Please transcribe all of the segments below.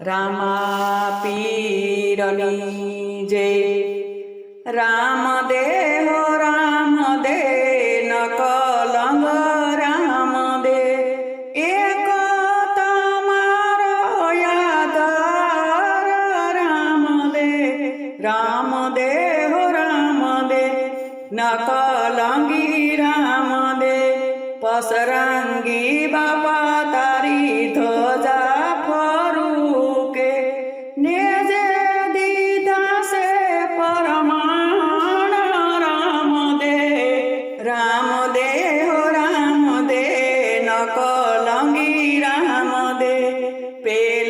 રામાપીરની જય રામદેવ રામ દે નકલંગ રામ દે એક તમારો યાદાર રામ દે રામ દેવ રામ દે નકલંગી રામ દે પસરંગી બાપા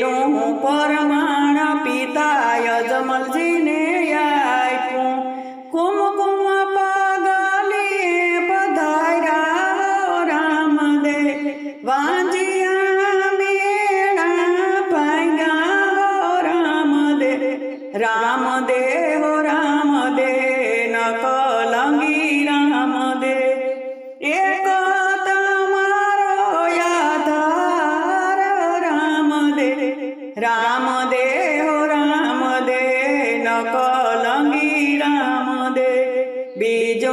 હું પરમાણ પિતાય রাম দে রাম দে নকলঙ্গি রাম দে বীজ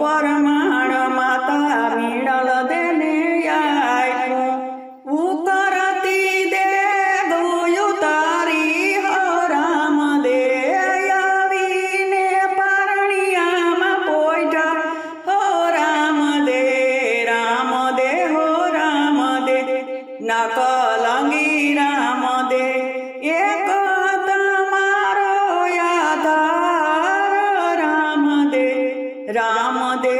পরমাণ মাতা মিড়ল রামদে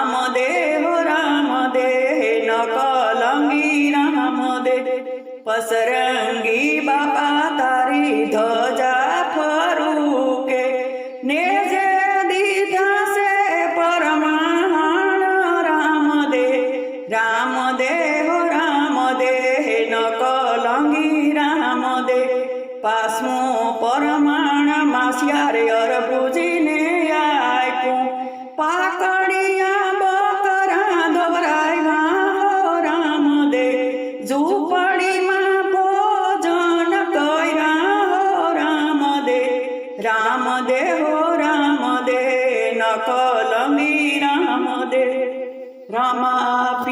রাম দেহ রাম দেহ নকলঙ্গি রাম দেহ পসরঙ্গি বাবা তারি ধ্বজা ফরুকে, নেজে দিধা সে পরমাহান রাম দে রাম দেহ রাম দেহ নকলঙ্গি রাম দে পাশ্ম পরমাণ মাসিয়ারে অর বুঝিনে Rama